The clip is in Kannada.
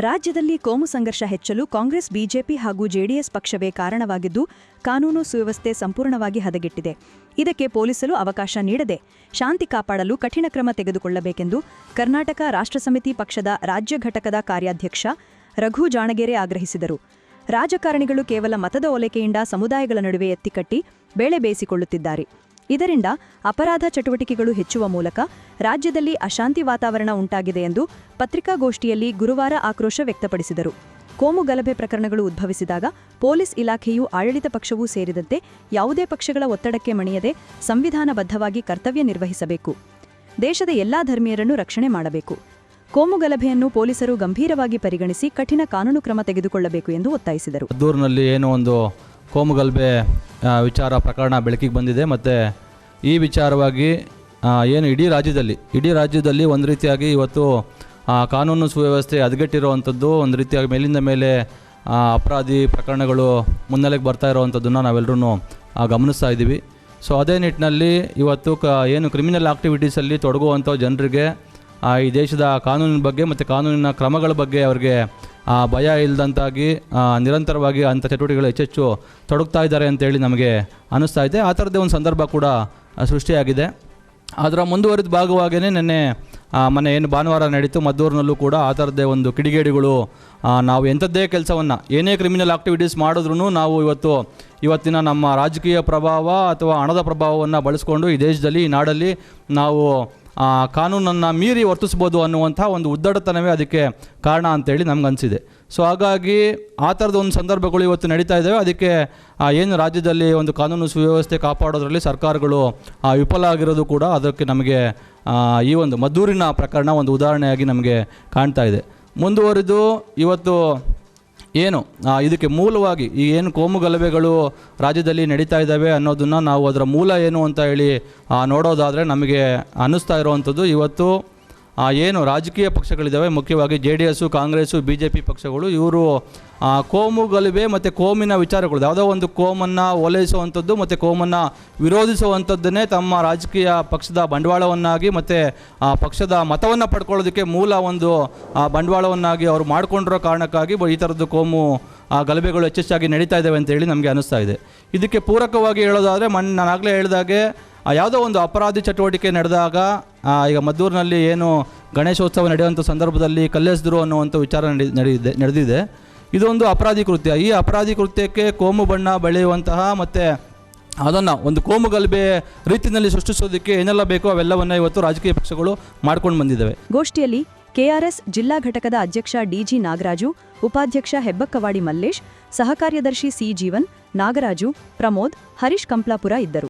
ರಾಜ್ಯದಲ್ಲಿ ಕೋಮು ಸಂಘರ್ಷ ಹೆಚ್ಚಲು ಕಾಂಗ್ರೆಸ್, ಬಿಜೆಪಿ ಹಾಗೂ ಜೆಡಿಎಸ್ ಪಕ್ಷವೇ ಕಾರಣವಾಗಿದ್ದು, ಕಾನೂನು ಸುವ್ಯವಸ್ಥೆ ಸಂಪೂರ್ಣವಾಗಿ ಹದಗೆಟ್ಟಿದೆ. ಇದಕ್ಕೆ ಪೊಲೀಸರು ಅವಕಾಶ ನೀಡದೆ, ಶಾಂತಿ ಕಾಪಾಡಲು ಕಠಿಣ ಕ್ರಮ ತೆಗೆದುಕೊಳ್ಳಬೇಕೆಂದು ಕರ್ನಾಟಕ ರಾಷ್ಟ್ರ ಸಮಿತಿ ಪಕ್ಷದ ರಾಜ್ಯ ಘಟಕದ ಕಾರ್ಯಾಧ್ಯಕ್ಷ ರಘು ಜಾಣಗೆರೆ ಆಗ್ರಹಿಸಿದರು. ರಾಜಕಾರಣಿಗಳು ಕೇವಲ ಮತದ ಓಲೈಕೆಯಿಂದ ಸಮುದಾಯಗಳ ನಡುವೆ ಎತ್ತಿಕಟ್ಟಿ, ಬೇಳೆ ಬೇಯಿಸಿಕೊಳ್ಳುತ್ತಿದ್ದಾರೆ. ಇದರಿಂದ ಅಪರಾಧ ಚಟುವಟಿಕೆಗಳು ಹೆಚ್ಚುವ ಮೂಲಕ ರಾಜ್ಯದಲ್ಲಿ ಅಶಾಂತಿ ವಾತಾವರಣ ಉಂಟಾಗಿದೆ ಎಂದು ಪತ್ರಿಕಾಗೋಷ್ಠಿಯಲ್ಲಿ ಗುರುವಾರ ಆಕ್ರೋಶ ವ್ಯಕ್ತಪಡಿಸಿದರು. ಕೋಮು ಗಲಭೆ ಪ್ರಕರಣಗಳು ಉದ್ಭವಿಸಿದಾಗ ಪೊಲೀಸ್ ಇಲಾಖೆಯು ಆಡಳಿತ ಪಕ್ಷವೂ ಸೇರಿದಂತೆ ಯಾವುದೇ ಪಕ್ಷಗಳ ಒತ್ತಡಕ್ಕೆ ಮಣಿಯದೆ ಸಂವಿಧಾನಬದ್ಧವಾಗಿ ಕರ್ತವ್ಯ ನಿರ್ವಹಿಸಬೇಕು. ದೇಶದ ಎಲ್ಲಾ ಧರ್ಮೀಯರನ್ನು ರಕ್ಷಣೆ ಮಾಡಬೇಕು. ಕೋಮು ಗಲಭೆಯನ್ನು ಪೊಲೀಸರು ಗಂಭೀರವಾಗಿ ಪರಿಗಣಿಸಿ ಕಠಿಣ ಕಾನೂನು ಕ್ರಮ ತೆಗೆದುಕೊಳ್ಳಬೇಕು ಎಂದು ಒತ್ತಾಯಿಸಿದರು. ಏನು ಒಂದು ಕೋಮುಗಲಭೆ ವಿಚಾರ ಪ್ರಕರಣ ಬೆಳಕಿಗೆ ಬಂದಿದೆ. ಮತ್ತು ಈ ವಿಚಾರವಾಗಿ ಏನು ಇಡೀ ರಾಜ್ಯದಲ್ಲಿ ಇಡೀ ರಾಜ್ಯದಲ್ಲಿ ಒಂದು ರೀತಿಯಾಗಿ ಇವತ್ತು ಕಾನೂನು ಸುವ್ಯವಸ್ಥೆ ಹದಗೆಟ್ಟಿರುವಂಥದ್ದು ಒಂದು ರೀತಿಯಾಗಿ ಮೇಲಿಂದ ಮೇಲೆ ಅಪರಾಧಿ ಪ್ರಕರಣಗಳು ಮುನ್ನೆಲೆಗೆ ಬರ್ತಾ ಇರುವಂಥದ್ದನ್ನು ನಾವೆಲ್ಲರೂ ಗಮನಿಸ್ತಾ ಇದ್ದೀವಿ. ಸೊ, ಅದೇ ನಿಟ್ಟಿನಲ್ಲಿ ಇವತ್ತು ಕ, ಏನು ಕ್ರಿಮಿನಲ್ ಆಕ್ಟಿವಿಟೀಸಲ್ಲಿ ತೊಡಗುವಂಥ ಜನರಿಗೆ ಈ ದೇಶದ ಕಾನೂನಿನ ಬಗ್ಗೆ ಮತ್ತು ಕಾನೂನಿನ ಕ್ರಮಗಳ ಬಗ್ಗೆ ಅವರಿಗೆ ಆ, ಭಯ ಇಲ್ಲದಂತಾಗಿ ನಿರಂತರವಾಗಿ ಅಂಥ ಚಟುವಟಿಕೆಗಳು ಹೆಚ್ಚೆಚ್ಚು ತೊಡಗ್ತಾ ಇದ್ದಾರೆ ಅಂತೇಳಿ ನಮಗೆ ಅನ್ನಿಸ್ತಾ ಇದೆ. ಆ ಥರದ್ದೇ ಒಂದು ಸಂದರ್ಭ ಕೂಡ ಸೃಷ್ಟಿಯಾಗಿದೆ. ಅದರ ಮುಂದುವರಿದ ಭಾಗವಾಗಿಯೇ ನಿನ್ನೆ ಮನೆ ಏನು ಭಾನುವಾರ ನಡೀತು ಮದ್ದೂರಿನಲ್ಲೂ ಕೂಡ ಆ ಥರದ್ದೇ ಒಂದು ಕಿಡಿಗೇಡಿಗಳು ನಾವು ಎಂಥದ್ದೇ ಕೆಲಸವನ್ನು ಏನೇ ಕ್ರಿಮಿನಲ್ ಆಕ್ಟಿವಿಟೀಸ್ ಮಾಡಿದ್ರೂ ನಾವು ಇವತ್ತು ಇವತ್ತಿನ ನಮ್ಮ ರಾಜಕೀಯ ಪ್ರಭಾವ ಅಥವಾ ಹಣದ ಪ್ರಭಾವವನ್ನು ಬಳಸ್ಕೊಂಡು ಈ ದೇಶದಲ್ಲಿ ಈ ನಾಡಲ್ಲಿ ನಾವು ಕಾನೂನನ್ನು ಮೀರಿ ವರ್ತಿಸ್ಬೋದು ಅನ್ನುವಂಥ ಒಂದು ಉದ್ದಡತನವೇ ಅದಕ್ಕೆ ಕಾರಣ ಅಂತೇಳಿ ನಮಗನ್ಸಿದೆ. ಸೊ ಹಾಗಾಗಿ ಆ ಥರದ ಒಂದು ಸಂದರ್ಭಗಳು ಇವತ್ತು ನಡೀತಾ ಇದ್ದಾವೆ. ಅದಕ್ಕೆ ಏನು ರಾಜ್ಯದಲ್ಲಿ ಒಂದು ಕಾನೂನು ಸುವ್ಯವಸ್ಥೆ ಕಾಪಾಡೋದ್ರಲ್ಲಿ ಸರ್ಕಾರಗಳು ವಿಫಲ ಆಗಿರೋದು ಕೂಡ ಅದಕ್ಕೆ ನಮಗೆ ಈ ಒಂದು ಮದ್ದೂರಿನ ಪ್ರಕರಣ ಒಂದು ಉದಾಹರಣೆಯಾಗಿ ನಮಗೆ ಕಾಣ್ತಾ ಇದೆ. ಮುಂದುವರಿದು ಇವತ್ತು ಏನು? ಇದಕ್ಕೆ ಮೂಲವಾಗಿ ಈ ಏನು ಕೋಮು ಗಲಭೆಗಳು ರಾಜ್ಯದಲ್ಲಿ ನಡೀತಾ ಇದ್ದಾವೆ ಅನ್ನೋದನ್ನು ನಾವು ಅದರ ಮೂಲ ಏನು ಅಂತ ಹೇಳಿ ನೋಡೋದಾದರೆ ನಮಗೆ ಅನ್ನಿಸ್ತಾ ಇರುವಂಥದ್ದು. ಇವತ್ತು ಆ, ಏನು ರಾಜಕೀಯ ಪಕ್ಷಗಳಿದ್ದಾವೆ ಮುಖ್ಯವಾಗಿ J D S Congress B J P ಪಕ್ಷಗಳು ಇವರು ಕೋಮು ಗಲಭೆ ಮತ್ತು ಕೋಮಿನ ವಿಚಾರಗಳು ಯಾವುದೋ ಒಂದು ಕೋಮನ್ನು ಓಲೈಸುವಂಥದ್ದು ಮತ್ತು ಕೋಮನ್ನು ವಿರೋಧಿಸುವಂಥದ್ದನ್ನೇ ತಮ್ಮ ರಾಜಕೀಯ ಪಕ್ಷದ ಬಂಡವಾಳವನ್ನಾಗಿ ಮತ್ತು ಆ ಪಕ್ಷದ ಮತವನ್ನು ಪಡ್ಕೊಳ್ಳೋದಕ್ಕೆ ಮೂಲ ಒಂದು ಆ, ಬಂಡವಾಳವನ್ನಾಗಿ ಅವರು ಮಾಡಿಕೊಂಡಿರೋ ಕಾರಣಕ್ಕಾಗಿ ಈ ಥರದ್ದು ಕೋಮು ಆ ಗಲಭೆಗಳು ಹೆಚ್ಚೆಚ್ಚಾಗಿ ನಡೀತಾ ಇದ್ದಾವೆ ಅಂತೇಳಿ ನಮಗೆ ಅನಿಸ್ತಾ ಇದೆ. ಇದಕ್ಕೆ ಪೂರಕವಾಗಿ ಹೇಳೋದಾದರೆ ಮಣ್ಣು ನಾನಾಗಲೇ ಹೇಳಿದಾಗೆ ಯಾವುದೋ ಒಂದು ಅಪರಾಧಿ ಚಟುವಟಿಕೆ ನಡೆದಾಗ ಈಗ ಮದ್ದೂರಿನಲ್ಲಿ ಏನು ಗಣೇಶೋತ್ಸವ ನಡೆಯುವಂಥ ಸಂದರ್ಭದಲ್ಲಿ ಕಲ್ಲೆಸಿದ್ರು ಅನ್ನುವಂಥ ವಿಚಾರ ನಡೆ, ನಡೆದಿದೆ ನಡೆದಿದೆ. ಇದೊಂದು ಅಪರಾಧಿ ಕೃತ್ಯ. ಈ ಅಪರಾಧಿ ಕೃತ್ಯಕ್ಕೆ ಕೋಮು ಬಣ್ಣ ಬೆಳೆಯುವಂತಹ ಮತ್ತು ಅದನ್ನು ಒಂದು ಕೋಮು ಗಲಭೆ ರೀತಿಯಲ್ಲಿ ಸೃಷ್ಟಿಸೋದಕ್ಕೆ ಏನೆಲ್ಲ ಬೇಕೋ ಅವೆಲ್ಲವನ್ನು ಇವತ್ತು ರಾಜಕೀಯ ಪಕ್ಷಗಳು ಮಾಡ್ಕೊಂಡು ಬಂದಿದ್ದಾವೆ. ಗೋಷ್ಠಿಯಲ್ಲಿ ಕೆಆರ್ಎಸ್ ಜಿಲ್ಲಾ ಘಟಕದ ಅಧ್ಯಕ್ಷ ಡಿಜಿ ನಾಗರಾಜು, ಉಪಾಧ್ಯಕ್ಷ ಹೆಬ್ಬಕ್ಕವಾಡಿ ಮಲ್ಲೇಶ್, ಸಹಕಾರ್ಯದರ್ಶಿ ಸಿ ಜೀವನ್, ನಾಗರಾಜು, ಪ್ರಮೋದ್, ಹರೀಶ್ ಕಂಪ್ಲಾಪುರ ಇದ್ದರು.